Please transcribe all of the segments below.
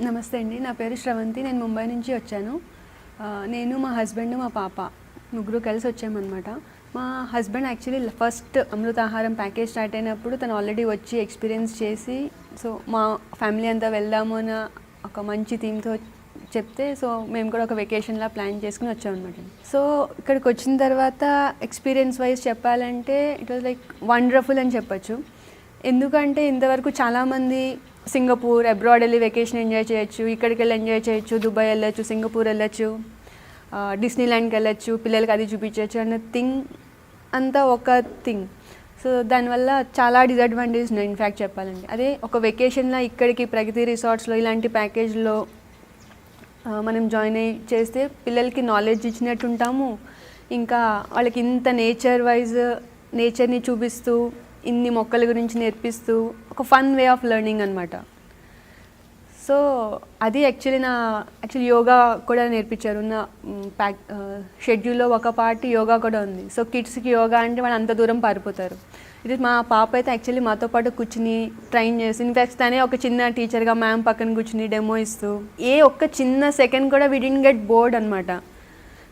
నమస్తే అండి. నా పేరు శ్రవంతి. నేను ముంబై నుంచి వచ్చాను. నేను మా హస్బెండ్ మా పాప ముగ్గురు కలిసి వచ్చామన్నమాట. మా husband actually first అమృతాహారం package start అయినప్పుడు తను ఆల్రెడీ వచ్చి ఎక్స్పీరియన్స్ చేసి సో మా ఫ్యామిలీ అంతా వెళ్దాము అన్న ఒక మంచి థీమ్తో చెప్తే సో మేము కూడా ఒక వెకేషన్లా ప్లాన్ చేసుకుని వచ్చామన్నమాట. సో ఇక్కడికి వచ్చిన తర్వాత ఎక్స్పీరియన్స్ వైజ్ చెప్పాలంటే ఇట్ వాజ్ లైక్ వండర్ఫుల్ అని చెప్పొచ్చు. ఎందుకంటే ఇంతవరకు చాలామంది సింగపూర్ అబ్రాడ్ వెళ్ళి వెకేషన్ ఎంజాయ్ చేయొచ్చు ఇక్కడికి వెళ్ళి ఎంజాయ్ చేయొచ్చు దుబాయ్ వెళ్ళొచ్చు సింగపూర్ వెళ్ళొచ్చు డిస్నీ ల్యాండ్కి వెళ్ళొచ్చు పిల్లలకి అది చూపించవచ్చు అన్న థింగ్ అంతా ఒక థింగ్. సో దానివల్ల చాలా డిసడ్వాంటేజ్ ఉన్నాయి ఇన్ఫ్యాక్ట్ చెప్పాలండి అదే ఒక వెకేషన్లో ఇక్కడికి ప్రగతి రిసార్ట్స్లో ఇలాంటి ప్యాకేజ్లో మనం జాయిన్ అయ్యి చేస్తే పిల్లలకి నాలెడ్జ్ ఇచ్చినట్టు ఉంటాము ఇంకా వాళ్ళకి ఇంత నేచర్ వైజ్ నేచర్ని చూపిస్తూ ఇన్ని మొక్కల గురించి నేర్పిస్తూ ఒక ఫన్ వే ఆఫ్ లెర్నింగ్ అనమాట సో అది యాక్చువల్లీ నా యాక్చువల్లీ యోగా కూడా నేర్పించారు. నా ప్యాక్ షెడ్యూల్లో ఒక పార్ట్ యోగా కూడా ఉంది. సో కిడ్స్కి యోగా అంటే వాళ్ళు అంత దూరం పారిపోతారు. ఇది మా పాప అయితే యాక్చువల్లీ మాతో పాటు కూర్చుని ట్రైన్ చేసి ఇన్ఫాక్ట్ తనే ఒక చిన్న టీచర్గా మ్యామ్ పక్కన కూర్చుని డెమో ఇస్తూ ఏ ఒక్క చిన్న సెకండ్ కూడా విడిన్ గెట్ బోర్డ్ అనమాట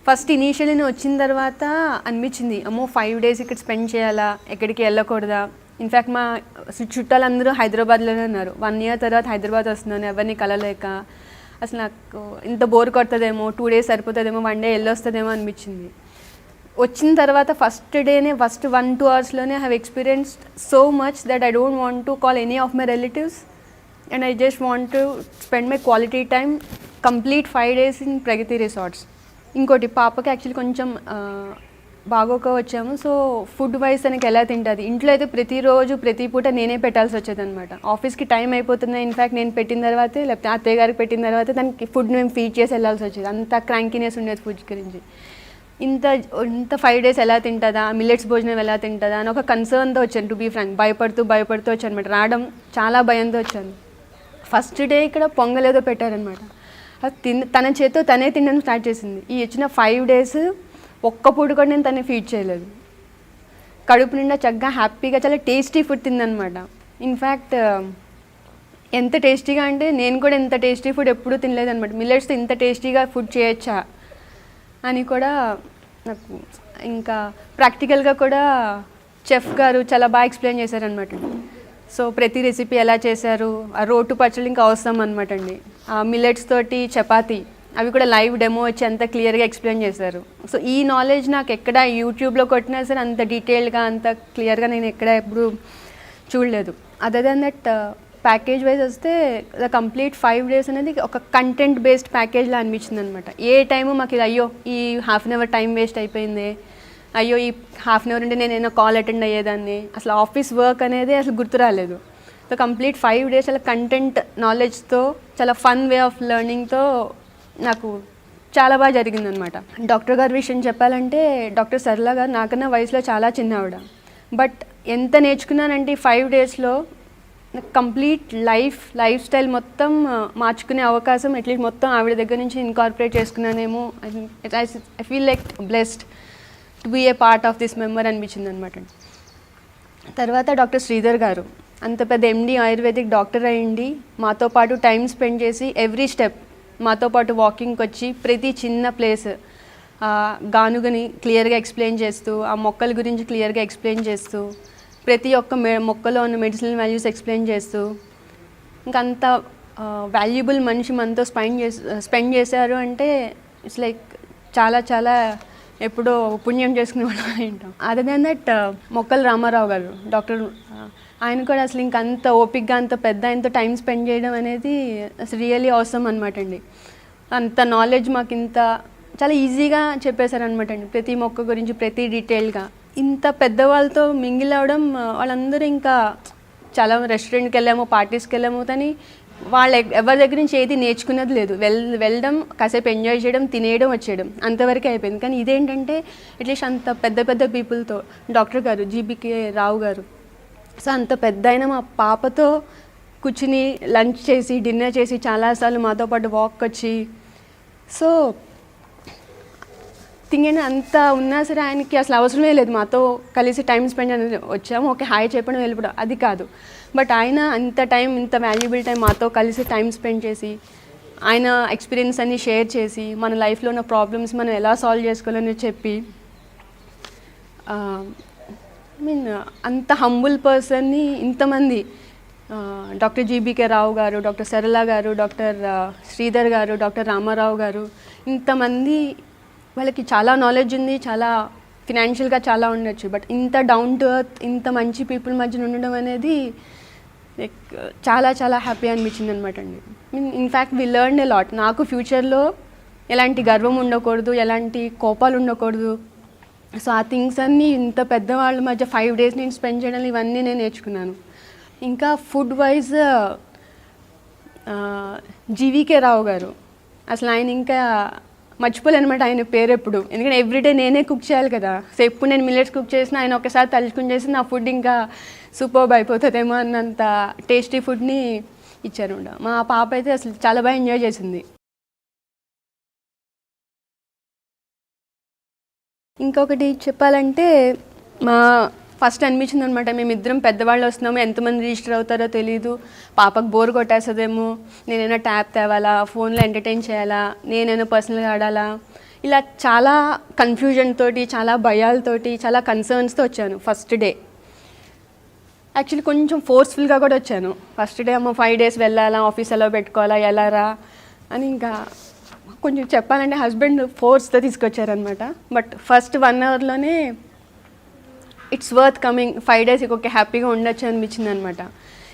ఫస్ట్ ఇనీషియల్లీ నేను వచ్చిన తర్వాత అనిపించింది అమ్మో ఫైవ్ డేస్ ఇక్కడ స్పెండ్ చేయాలా ఎక్కడికి వెళ్ళకూడదా? ఇన్ఫ్యాక్ట్ మా చుట్టాలందరూ హైదరాబాద్లోనే ఉన్నారు. వన్ ఇయర్ తర్వాత హైదరాబాద్ వస్తున్నాను ఎవరిని కలలేక అసలు నాకు ఇంత బోర్ కొడుతుందేమో టూ డేస్ సరిపోతుందేమో వన్ డే వెళ్ళొస్తుందేమో అనిపించింది. వచ్చిన తర్వాత ఫస్ట్ డేనే first one two అవర్స్లోనే have experienced so much that I don't want to call any of my relatives and I just want to spend my quality time complete five days in Pragati resorts ఇంకోటి పాపకి actually కొంచెం బాగోక వచ్చాము. So food wise తనకి ఎలా తింటుంది? ఇంట్లో అయితే ప్రతిరోజు ప్రతి పూట నేనే పెట్టాల్సి వచ్చేది అనమాట ఆఫీస్కి టైం అయిపోతుంది. ఇన్ఫ్యాక్ట్ నేను పెట్టిన తర్వాతే లేకపోతే అత్తయ్య గారికి పెట్టిన తర్వాత దానికి ఫుడ్ మేము ఫీడ్ చేసి వెళ్ళాల్సి వచ్చేది. అంత క్రాంకినెస్ ఉండేది ఫుడ్ గురించి. ఇంత ఇంత ఫైవ్ డేస్ ఎలా తింటుందా? మిల్లెట్స్ భోజనం ఎలా తింటుందా? అని ఒక కన్సర్న్తో వచ్చాను టు బీ ఫ్రాంక్ భయపడుతూ భయపడుతూ వచ్చాను అనమాట రావడం చాలా భయంతో వచ్చాను. ఫస్ట్ డే ఇక్కడ పొంగలేదో పెట్టారనమాట తిన్న తిన్ తన చేతితో తనే తినడం స్టార్ట్ చేసింది. ఈ వచ్చిన ఫైవ్ డేస్ ఒక్క పూట కూడా నేను తనే ఫీడ్ చేయలేదు. కడుపు నిండా చక్కగా హ్యాపీగా చాలా టేస్టీ ఫుడ్ తిందనమాట. ఇన్ఫ్యాక్ట్ ఎంత టేస్టీగా అంటే నేను కూడా ఎంత టేస్టీ ఫుడ్ ఎప్పుడూ తినలేదు అనమాట మిల్లెట్స్తో ఇంత టేస్టీగా ఫుడ్ చేయొచ్చా అని కూడా నాకు ఇంకా ప్రాక్టికల్గా కూడా చెఫ్ గారు చాలా బాగా ఎక్స్ప్లెయిన్ చేశారనమాట. సో ప్రతి రెసిపీ ఎలా చేశారు ఆ రోటు పచ్చళ్ళు ఇంకా అవసరం అనమాట అండి. మిల్లెట్స్ తోటి చపాతీ అవి కూడా లైవ్ డెమో వచ్చి అంత క్లియర్గా ఎక్స్ప్లెయిన్ చేశారు. సో ఈ నాలెడ్జ్ నాకు ఎక్కడ యూట్యూబ్లో కొట్టినా సరే అంత డీటెయిల్గా అంత క్లియర్గా నేను ఎక్కడ ఎప్పుడు చూడలేదు. Other then that package wise వస్తే ద కంప్లీట్ ఫైవ్ డేస్ అనేది ఒక కంటెంట్ బేస్డ్ ప్యాకేజ్లా అనిపించింది అనమాట ఏ టైము మాకు ఇది అయ్యో ఈ half an hour time waste అయిపోయింది. అయ్యో ఈ హాఫ్ అన్ అవర్ నుండి నేను ఏదైనా కాల్ అటెండ్ అయ్యేదాన్ని. అసలు ఆఫీస్ వర్క్ అనేది అసలు గుర్తు రాలేదు. సో కంప్లీట్ ఫైవ్ డేస్ అలా కంటెంట్ నాలెడ్జ్తో చాలా ఫన్ వే ఆఫ్ లెర్నింగ్తో నాకు చాలా బాగా జరిగిందనమాట డాక్టర్ గారి విషయం చెప్పాలంటే డాక్టర్ సరళ గారు నాకన్నా వయసులో చాలా చిన్న ఆవిడ బట్ ఎంత నేర్చుకున్నానంటే ఈ ఫైవ్ డేస్లో కంప్లీట్ లైఫ్ లైఫ్ స్టైల్ మొత్తం మార్చుకునే అవకాశం అట్లీస్ట్ మొత్తం ఆవిడ దగ్గర నుంచి incorporate చేసుకున్నానేమో I feel like blessed to be a part of this member అనిపించింది అనమాట తర్వాత డాక్టర్ శ్రీధర్ గారు. అంత పెద్ద ఎండి ఆయుర్వేదిక్ డాక్టర్ అయ్యండి. మాతో పాటు టైం స్పెండ్ చేసి ఎవ్రీ స్టెప్ మాతో పాటు వాకింగ్కి వచ్చి ప్రతి చిన్న ప్లేస్ గానుగని క్లియర్గా ఎక్స్ప్లెయిన్ చేస్తూ ఆ మొక్కల గురించి క్లియర్గా ఎక్స్ప్లెయిన్ చేస్తూ ప్రతి ఒక్క మె మొక్కలో ఉన్న మెడిసినల్ వాల్యూస్ ఎక్స్ప్లెయిన్ చేస్తూ ఇంకంత అంత వాల్యుబుల్ మనిషి మనతో స్పెండ్ చేసి స్పెండ్ చేశారు అంటే ఇట్స్ లైక్ చాలా చాలా ఎప్పుడో పుణ్యం చేసుకునే వాళ్ళు ఉంటాం అదే దాన్ దట్ మొక్కలు రామారావు గారు డాక్టర్ ఆయన కూడా అసలు ఇంక అంత ఓపిక్గా అంత పెద్ద ఆయనతో టైం స్పెండ్ చేయడం అనేది అసలు రియల్లీ అవసరం అనమాట అండి. అంత నాలెడ్జ్ మాకు ఇంత చాలా ఈజీగా చెప్పేశారనమాట అండి. ప్రతి మొక్క గురించి ప్రతి డీటెయిల్గా ఇంత పెద్దవాళ్ళతో మింగిల్ అవడం వాళ్ళందరూ ఇంకా చాలా రెస్టారెంట్కి వెళ్ళాము పార్టీస్కి వెళ్ళాము కానీ వాళ్ళ ఎవరి దగ్గర నుంచి ఏది నేర్చుకున్నది లేదు. వెల్ వెళ్ళడం కాసేపు ఎంజాయ్ చేయడం తినేయడం వచ్చేయడం. అంతవరకు అయిపోయింది. కానీ ఇదేంటంటే అట్లీస్ట్ అంత పెద్ద పెద్ద పీపుల్తో డాక్టర్ గారు జీబీకే రావు గారు. సో అంత పెద్ద అయిన మా పాపతో కూర్చుని లంచ్ చేసి డిన్నర్ చేసి చాలాసార్లు మాతో పాటు వాక్ వచ్చి సో థింగ్ ఏంటి అంత ఉన్నా సరే ఆయనకి అసలు అవసరమే లేదు. మాతో కలిసి టైం స్పెండ్ అనేది వచ్చాము. ఓకే హాయ్ చెప్పడం వెళ్ళిపోవడం అది కాదు. బట్ ఆయన అంత టైం ఇంత వాల్యుబుల్ టైం మాతో కలిసి టైం స్పెండ్ చేసి ఆయన ఎక్స్పీరియన్స్ అన్ని షేర్ చేసి మన లైఫ్లో ఉన్న ప్రాబ్లమ్స్ మనం ఎలా సాల్వ్ చేసుకోవాలని చెప్పి ఐ మీన్ అంత హంబుల్ పర్సన్ని ఇంతమంది డాక్టర్ జీబీకే రావు గారు డాక్టర్ సరళ గారు డాక్టర్ శ్రీధర్ గారు డాక్టర్ రామారావు గారు ఇంతమంది వాళ్ళకి చాలా నాలెడ్జ్ ఉంది చాలా ఫినాన్షియల్గా చాలా ఉండొచ్చు. బట్ ఇంత డౌన్ టు ఎర్త్ ఇంత మంచి పీపుల్ మధ్యన ఉండడం అనేది లైక్ చాలా చాలా హ్యాపీ అనిపించింది అనమాట అండి. Mean in fact we learn a lot నాకు ఫ్యూచర్లో ఎలాంటి గర్వం ఉండకూడదు ఎలాంటి కోపాలు ఉండకూడదు. సో ఆ థింగ్స్ అన్నీ ఇంత పెద్దవాళ్ళ మధ్య ఫైవ్ డేస్ నేను స్పెండ్ చేయడం ఇవన్నీ నేను నేర్చుకున్నాను. ఇంకా ఫుడ్ వైజ్ జీవీకే రావు గారు. అసలు ఆయన ఇంకా మర్చిపోలేను అనమాట ఆయన పేరు ఎప్పుడు ఎందుకంటే ఎవ్రీడే నేనే కుక్ చేయాలి కదా. సో ఎప్పుడు నేను మిల్లెట్స్ కుక్ చేసిన ఆయన ఒకసారి తలుచుకుని చేసి నా ఫుడ్ ఇంకా సూపర్బ్ అయిపోతుందేమో అన్నంత టేస్టీ ఫుడ్ని ఇచ్చారు మా పాప అయితే అసలు చాలా బాగా ఎంజాయ్ చేసింది. ఇంకొకటి చెప్పాలంటే మా ఫస్ట్ అనిపించింది అనమాట మేమిద్దరం పెద్దవాళ్ళు వస్తున్నాము. ఎంతమంది రిజిస్టర్ అవుతారో తెలియదు పాపకు బోర్ కొట్టేస్తుందేమో. నేనైనా ట్యాప్ తేవాలా? ఫోన్లో ఎంటర్టైన్ చేయాలా? నేనైనా పర్సనల్గా ఆడాలా? ఇలా చాలా కన్ఫ్యూజన్ తోటి చాలా భయాలతోటి చాలా కన్సర్న్స్తో వచ్చాను ఫస్ట్ డే. యాక్చువల్లీ కొంచెం ఫోర్స్ఫుల్గా కూడా వచ్చాను. ఫస్ట్ డే అమ్మ ఫైవ్ డేస్ వెళ్ళాలా? ఆఫీస్ ఎలా పెట్టుకోవాలా? ఎలా రా? అని ఇంకా కొంచెం చెప్పాలంటే హస్బెండ్ ఫోర్స్తో తీసుకొచ్చారనమాట but first one అవర్లోనే it's worth coming five days ఒక హ్యాపీగా ఉండొచ్చు అనిపించింది అనమాట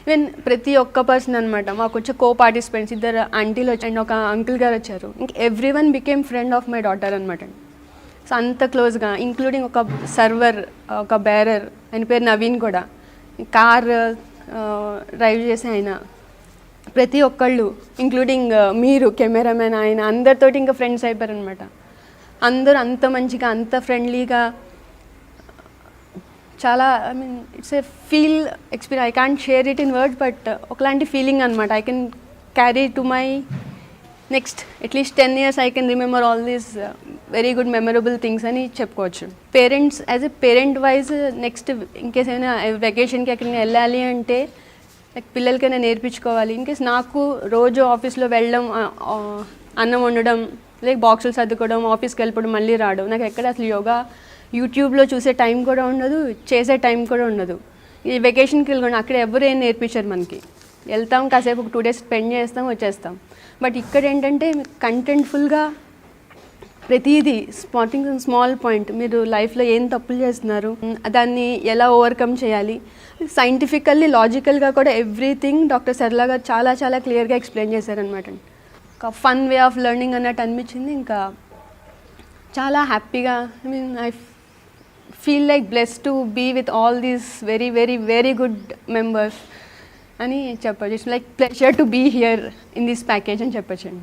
ఈవెన్ ప్రతి ఒక్క పర్సన్ అనమాట మాకు వచ్చే కో పార్టిసిపెంట్స్ ఇద్దరు ఆంటీలు వచ్చి అండ్ ఒక అంకుల్ గారు వచ్చారు. ఇంక every one became friend of my daughter అనమాట సో అంత క్లోజ్గా ఇంక్లూడింగ్ ఒక సర్వర్ ఒక బేరర్ ఆయన పేరు నవీన్ కూడా. కార్ డ్రైవ్ చేసే ఆయన. ప్రతి ఒక్కళ్ళు ఇంక్లూడింగ్ మీరు కెమెరామెన్ ఆయన అందరితోటి ఇంకా ఫ్రెండ్స్ అయిపోయారనమాట అందరూ అంత మంచిగా అంత ఫ్రెండ్లీగా చాలా I mean it's a feel experience I can't share it in word but ఒకలాంటి ఫీలింగ్ అనమాట I can carry to my next at least ten years I can remember all these very good memorable things అని చెప్పుకోవచ్చు. Parents as a parent wise next in case ఏమైనా uh, వెకేషన్కి ఎక్కడికి వెళ్ళాలి అంటే like పిల్లలకైనా నేర్పించుకోవాలి. ఇన్కేస్ నాకు రోజు ఆఫీస్లో వెళ్ళడం అన్నం వండడం లైక్ బాక్సులు సర్దుకోవడం ఆఫీస్కి వెళ్ళిపోవడం మళ్ళీ రావడం నాకు ఎక్కడ అసలు యోగా యూట్యూబ్లో చూసే టైం కూడా ఉండదు చేసే టైం కూడా ఉండదు. ఈ వెకేషన్కి వెళ్ళకుండా అక్కడ ఎవరు ఏం నేర్పించారు మనకి. వెళ్తాం కాసేపు ఒక టూ డేస్ స్పెండ్ చేస్తాం వచ్చేస్తాం. బట్ ఇక్కడ ఏంటంటే కంటెంట్ఫుల్గా ప్రతిదీ స్పాటింగ్ స్మాల్ పాయింట్ మీరు లైఫ్లో ఏం తప్పులు చేస్తున్నారు దాన్ని ఎలా ఓవర్కమ్ చేయాలి? సైంటిఫికల్లీ లాజికల్గా కూడా ఎవ్రీథింగ్ డాక్టర్ సరళ గారు చాలా చాలా క్లియర్గా ఎక్స్ప్లెయిన్ చేశారనమాట ఒక ఫన్ వే ఆఫ్ లెర్నింగ్ అన్నట్టు అనిపించింది. ఇంకా చాలా హ్యాపీగా I mean I feel like bless to be with all these very very very good members అని చెప్పచ్చు. It's like pleasure to be here in this package అని చెప్పచ్చండి